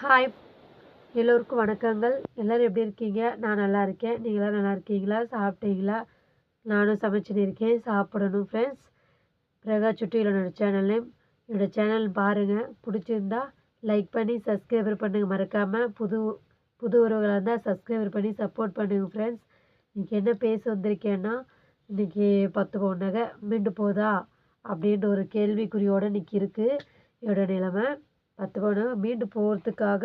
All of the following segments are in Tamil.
ஹாய் எல்லோருக்கும் வணக்கங்கள். எல்லோரும் எப்படி இருக்கீங்க? நான் நல்லா இருக்கேன். நீங்களாம் நல்லா இருக்கீங்களா? சாப்பிட்டீங்களா? நானும் சமைச்சின்னு இருக்கேன். சாப்பிடணும் ஃப்ரெண்ட்ஸ் பிரகா சுட்டியில் என்னோடய சேனல் நேம் என்னோடய சேனல் பாருங்கள் பிடிச்சிருந்தா லைக் பண்ணி சப்ஸ்கிரைபர் பண்ணுங்கள் மறக்காமல் புது புது உறவுகளாக இருந்தால் சப்ஸ்கிரைபர் பண்ணி சப்போர்ட் பண்ணுங்கள் ஃப்ரெண்ட்ஸ் இன்றைக்கி என்ன பேச வந்திருக்கேன்னா இன்றைக்கி பத்து பவுன் நகை மீண்டு போதா? அப்படின்ற ஒரு கேள்விக்குறியோடு இன்றைக்கி இருக்குது என்னோட நிலைமை. பத்து மீண்டு போகிறதுக்காக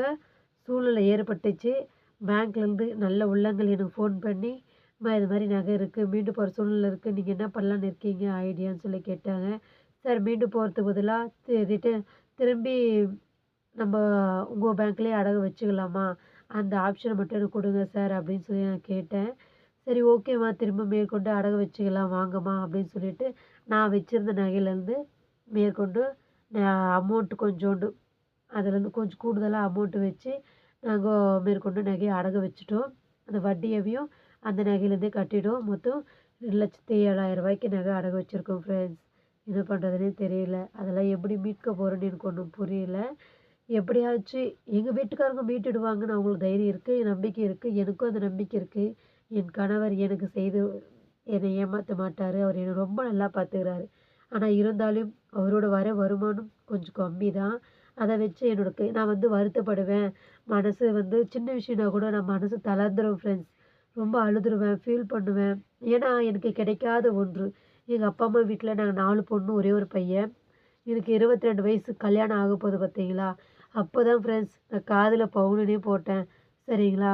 சூழ்நிலை ஏற்பட்டுச்சு. பேங்க்லேருந்து நல்ல உள்ளங்கள் எனக்கு ஃபோன் பண்ணி அம்மா இது மாதிரி நகை இருக்குது மீண்டு போகிற சூழ்நிலை இருக்குது நீங்கள் என்ன பண்ணலான்னு இருக்கீங்க? ஐடியான்னு சொல்லி கேட்டாங்க. சார் மீண்டு போகிறதுக்கு பதிலாக ரிட்டர்ன் திரும்பி நம்ம உங்கள் பேங்க்லேயே அடகு வச்சுக்கலாமா? அந்த ஆப்ஷனை மட்டும் எனக்கு கொடுங்க சார் அப்படின்னு சொல்லி நான் கேட்டேன். சரி ஓகேம்மா திரும்ப மேற்கொண்டு அடகு வச்சுக்கலாம் வாங்கம்மா அப்படின்னு சொல்லிட்டு நான் வச்சுருந்த நகையிலேருந்து மேற்கொண்டு அமௌண்ட்டு கொஞ்சோண்டு அதுலேருந்து கொஞ்சம் கூடுதலாக அமௌண்ட்டு வச்சு நாங்கள் மேற்கொண்டு நகையை அடகு வச்சுட்டோம். அந்த வட்டியவையும் அந்த நகையிலேருந்தே கட்டிட்டோம். மொத்தம் ரெண்டு லட்சத்தி ஏழாயிரம் ரூபாய்க்கு நகை அடகு வச்சுருக்கோம் ஃப்ரெண்ட்ஸ் என்ன பண்ணுறதுனே தெரியல. அதெல்லாம் எப்படி மீட்க போகிறேன்னு எனக்கு ஒன்றும் புரியல. எப்படியாச்சும் எங்கள் வீட்டுக்காரங்க மீட்டுடுவாங்கன்னு அவங்களுக்கு தைரியம் இருக்குது நம்பிக்கை இருக்குது எனக்கும் அந்த நம்பிக்கை இருக்குது என் கணவர் எனக்கு செய்து என்னை ஏமாற்ற மாட்டார். அவர் என்னை ரொம்ப நல்லா பார்த்துக்கிறாரு ஆனால் இருந்தாலும் அவரோட வர வருமானம் கொஞ்சம் கம்மி தான் அதை வச்சு என்னோட கை நான் வந்து வருத்தப்படுவேன். மனசு வந்து சின்ன விஷயம்னா கூட நான் மனசு தளர்ந்துடும் ஃப்ரெண்ட்ஸ் ரொம்ப அழுதுருவேன் ஃபீல் பண்ணுவேன். ஏன்னா எனக்கு கிடைக்காத ஒன்று. எங்கள் அப்பா அம்மா வீட்டில் நாங்கள் நாலு பொண்ணு ஒரே ஒரு பையன். எனக்கு இருபத்தி ரெண்டு வயசு கல்யாணம் ஆக போகுது பார்த்தீங்களா அப்போ தான் ஃப்ரெண்ட்ஸ் நான் காதில் பவுனுனே போட்டேன். சரிங்களா?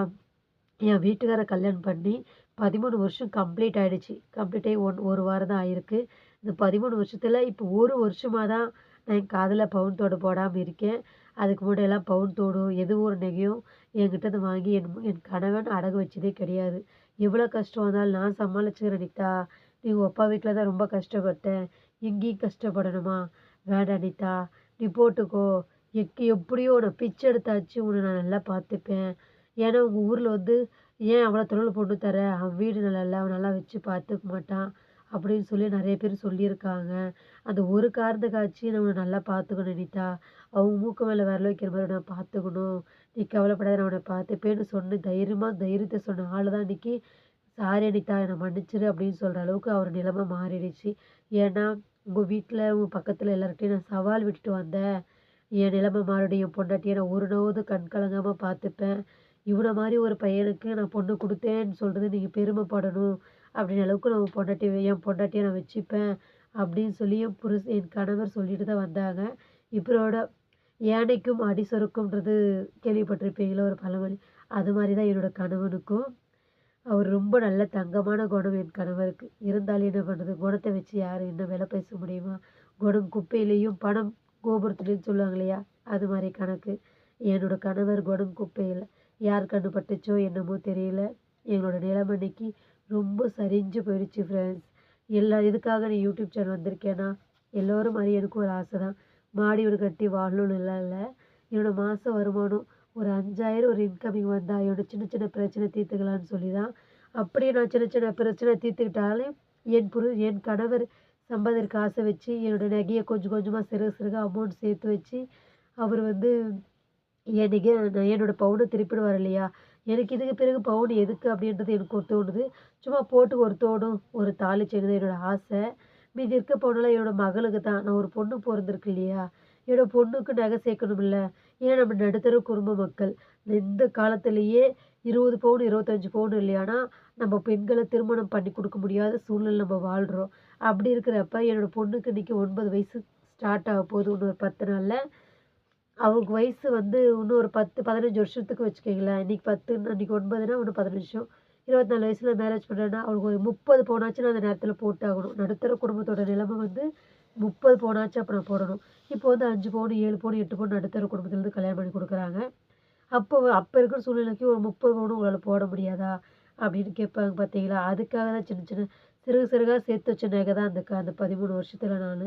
என் வீட்டுக்கார கல்யாணம் பண்ணி பதிமூணு வருஷம் கம்ப்ளீட் ஆகிடுச்சு கம்ப்ளீட் ஆகி ஒன் ஒரு வாரம் தான் ஆயிருக்கு. இந்த பதிமூணு வருஷத்தில் இப்போ ஒரு வருஷமாக தான் நான் என் காதில் பவுன் தோடு போடாமல் இருக்கேன். அதுக்கு முன்னெல்லாம் பவுன் தோடும். எதுவும் ஒரு நகையும் என்கிட்ட வாங்கி என் என் கணவன் அடகு வச்சதே கிடையாது. எவ்வளோ கஷ்டம் வந்தாலும் நான் சமாளிச்சுக்கிறேன் அனிதா. நீ உங்கள் அப்பா வீட்டில் தான் ரொம்ப கஷ்டப்பட்டேன். எங்கேயும் கஷ்டப்படணுமா? வேண்டாம் அனிதா. நீ போட்டுக்கோ. எக்கு எப்படியோ உன்னை பிச்சை எடுத்தாச்சு. உன்னை நான் நல்லா பார்த்துப்பேன். ஏன்னா உங்கள் ஊரில் வந்து ஏன் அவ்வளோ தொழில் பொண்ணு தர? அவன் வீடு நல்லா இல்லை. அவன் நல்லா வச்சு பார்த்துக்க மாட்டான். அப்படின்னு சொல்லி நிறைய பேர் சொல்லியிருக்காங்க. அந்த ஒரு காரணத்துக்காச்சு நம்ம நல்லா பார்த்துக்கணும் அனிதா. அவங்க மூக்கு மேலே விரல வைக்கிற மாதிரி நான் பார்த்துக்கணும். நீ கவலைப்படாத நான் உன்னை பார்த்துப்பேன்னு சொன்ன தைரியமாக தைரியத்தை சொன்ன ஆள் தான் இன்றைக்கி சாரி அனிதா என்னை மன்னிச்சிரு அப்படின்னு சொல்கிற அளவுக்கு அவர் நிலைமை மாறிடுச்சு. ஏன்னா உங்கள் வீட்டில் உங்கள் பக்கத்தில் எல்லார்கிட்டையும் நான் சவால் விட்டுட்டு வந்தேன். என் நிலைமை மாறிடும். என் பொண்டாட்டியை நான் ஒரு நோவது கண் கலங்காமல் பார்த்துப்பேன். இவனை மாதிரி ஒரு பையனுக்கு நான் பொண்ணு கொடுத்தேன்னு சொல்கிறது நீங்கள் பெருமைப்படணும். அப்படின்ற அளவுக்கு நம்ம பொண்டாட்டி என் பொண்டாட்டியை நான் வச்சுப்பேன் அப்படின்னு சொல்லி என் புருஷ என் கணவர் சொல்லிட்டு தான் வந்தாங்க. இப்பரோட யானைக்கும் அடி சொருக்கும்ன்றது கேள்விப்பட்டிருப்பீங்களா ஒரு பழமொழி. அது மாதிரி தான் என்னோடய கணவனுக்கும். அவர் ரொம்ப நல்ல தங்கமான குணம் என் கணவருக்கு. இருந்தாலும் என்ன பண்ணுறது குணத்தை வச்சு யார் என்ன விலை பேச முடியுமா? குணம் குப்பையிலையும் பணம் கோபுரத்துலேயும் சொல்லுவாங்க இல்லையா? அது மாதிரி கணக்கு. என்னோட கணவர் குணம் குப்பையில். யார் கண்ணு பட்டுச்சோ என்னமோ தெரியல. எங்களோட நிலைமை இன்னைக்கு ரொம்ப சரிஞ்சு போயிடுச்சு ஃப்ரெண்ட்ஸ் எல்லா இதுக்காக நீ யூடியூப் சேனல் வந்திருக்கேன்னா எல்லோரும் மாதிரி எனக்கும் ஒரு ஆசை தான். மாடி வீடு கட்டி வாழணும்னு இல்லை இல்லை. என்னோடய மாத வருமானம் ஒரு அஞ்சாயிரம் ஒரு இன்கமிங் வந்தால் என்னோட சின்ன சின்ன பிரச்சனை தீர்த்துக்கலான்னு சொல்லி தான் அப்படியே நான் சின்ன சின்ன பிரச்சனை தீர்த்துக்கிட்டாலும் என் புரு என் கணவர் சம்பாதிக்க ஆசை வச்சு என்னோடய நகையை கொஞ்சம் கொஞ்சமாக சிறுக சிறுக அமௌண்ட் சேர்த்து வச்சு அவர் வந்து என் என்னோடய பவுனை திருப்பிடுவார் இல்லையா? எனக்கு இதுக்கு பிறகு பவுன் எதுக்கு அப்படின்றது எனக்கு ஒரு தோணுது. சும்மா போட்டு ஒரு தோடும் ஒரு தாலி செய்யணும் என்னோடய ஆசை. மீதி இருக்க பவுனெல்லாம் என்னோடய மகளுக்கு தான். நான் ஒரு பொண்ணு பிறந்திருக்கு இல்லையா? என்னோடய பொண்ணுக்கு நகை சேர்க்கணும் இல்லை ஏன் நம்ம நடுத்தர குடும்ப மக்கள். இந்த காலத்திலேயே இருபது பவுன் இருபத்தஞ்சி பவுன் இல்லையானா நம்ம பெண்களை திருமணம் பண்ணி கொடுக்க முடியாத சூழ்நிலை நம்ம வாழ்கிறோம் அப்படி இருக்கிறப்ப என்னோடய பொண்ணுக்கு இன்றைக்கி ஒன்பது வயசு ஸ்டார்ட் ஆக போகுது. இன்னொரு பத்து நாளில் அவங்களுக்கு வயசு வந்து இன்னும் ஒரு பத்து பதினஞ்சு வருஷத்துக்கு வச்சுக்கோங்களேன். இன்றைக்கி பத்து இன்னைக்கு ஒன்பதுனா இன்னும் பதினஞ்சு இருபத்தி நாலு வயசில் மேரேஜ் பண்ணுறேன்னா அவங்களுக்கு ஒரு முப்பது போனாச்சுன்னா அந்த நேரத்தில் போட்டாகணும். நடுத்தர குடும்பத்தோட நிலைமை வந்து முப்பது பவுனாச்சும் அப்போ நான் போடணும். இப்போ வந்து அஞ்சு பவுன் ஏழு பவுன் எட்டு பவுன் நடுத்தர குடும்பத்துலேருந்து கல்யாணம் பண்ணி கொடுக்குறாங்க. அப்போ அப்போ இருக்கிற சூழ்நிலைக்கு ஒரு முப்பது பவுன் உங்களால் போட முடியாதா? அப்படின்னு கேட்பாங்க பார்த்தீங்களா அதுக்காக தான் சின்ன சின்ன சிறுக சிறுகாக சேர்த்து வச்ச நகை தான் அந்த அந்த பதிமூணு வருஷத்தில் நான்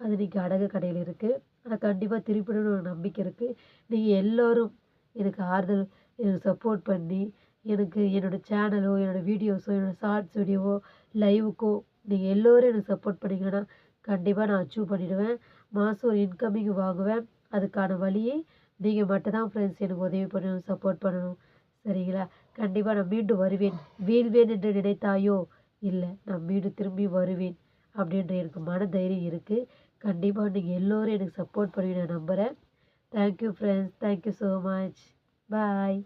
அது நீங்கள் அடகு கடையில் இருக்குது ஆனால் கண்டிப்பாக திருப்பிடணும்னு ஒரு நம்பிக்கை இருக்குது நீங்கள் எல்லோரும் எனக்கு ஆறுதல் எனக்கு சப்போர்ட் பண்ணி எனக்கு என்னோடய சேனலோ என்னோடய வீடியோஸோ என்னோடய ஷார்ட்ஸ் வீடியோவோ லைவுக்கோ நீங்கள் எல்லோரும் எனக்கு சப்போர்ட் பண்ணிங்கன்னா கண்டிப்பாக நான் அச்சீவ் பண்ணிவிடுவேன் மாதம் ஒரு இன்கமிங் வாங்குவேன். அதுக்கான வழியை நீங்கள் மட்டும்தான் ஃப்ரெண்ட்ஸ் எனக்கு உதவி பண்ணணும் சப்போர்ட் பண்ணணும். சரிங்களா? கண்டிப்பாக நான் மீண்டும் வருவேன். வீழ்வேன் என்று நினைத்தாயோ? இல்லை. நான் மீண்டும் திரும்பி வருவேன் அப்படின்ற எனக்கு மன தைரியம் இருக்குது கண்டிப்பாக நீங்கள் எல்லோரும் எனக்கு சப்போர்ட் பண்ணுவீங்க நான் நம்புகிறேன் thank you friends thank you so much bye